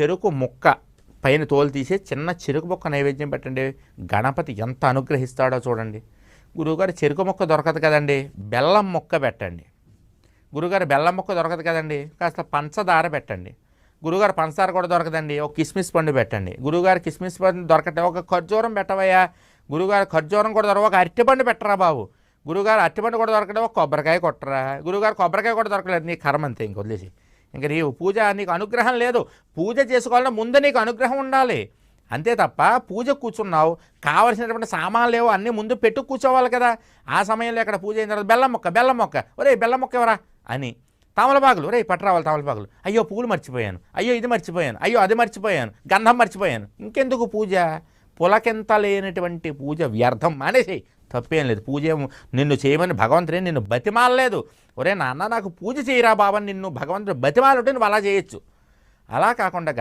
చెరుకు ముక్క పైన తోలు తీసి చిన్న చెరుకు ముక్క నైవేద్యం పెట్టండి. గణపతి ఎంత అనుగ్రహిస్తాడో చూడండి. గురువుగారు చెరుకు ముక్క దొరకదు కదండి. బెల్లం ముక్క పెట్టండి. గురుగారు బెల్లం ముక్క దొరకదు కదండి. కాస్త పంచదార పెట్టండి. గురుగారు పంచదార కూడా దొరకదండి. ఒక కిస్మిస్ పండు పెట్టండి. గురుగారు కిస్మిస్ పండు దొరకటే ఒక ఖర్జూరం పెట్టవయ్యా. గురుగారు ఖర్జూరం కూడా దొరక ఒక అరటిపండు పెట్టరా బాబు. గురుగారు అరటిపండు కూడా దొరకడం ఒక కొబ్బరికాయ కొట్టరా. గురుగారు కొబ్బరికాయ కూడా దొరకలేదు. నీ కర్మ అంతే ఇంక నీవు పూజ నీకు అనుగ్రహం లేదు. పూజ చేసుకోవాలంటే ముందు నీకు అనుగ్రహం ఉండాలి. అంతే తప్ప పూజ కూర్చున్నావు కావలసినటువంటి సామాన్లు లేవు అన్నీ ముందు పెట్టు కూర్చోవాలి కదా. ఆ సమయంలో ఇక్కడ పూజ అయిన తర్వాత బెల్లం మొక్క బెల్లం మొక్క. ఒరే బెల్లం మొక్క ఎవరా? అని. తమలపాకులు రే పట్టరావాలి తమలపాకులు. అయ్యో పూలు మర్చిపోయాను. అయ్యో ఇది మర్చిపోయాను. అయ్యో అది మర్చిపోయాను. గంధం మర్చిపోయాను. ఇంకెందుకు పూజ? పులకెంత లేనటువంటి పూజ వ్యర్థం. మానేసేయి. తప్పేం లేదు. పూజ నిన్ను చేయమని భగవంతుడే నిన్ను బతిమాలలేదు. ఒరే నాన్న నాకు పూజ చేయరా బాబా నిన్ను భగవంతుడు బతిమాలుంటే నువ్వు అలా చేయొచ్చు. అలా కాకుండా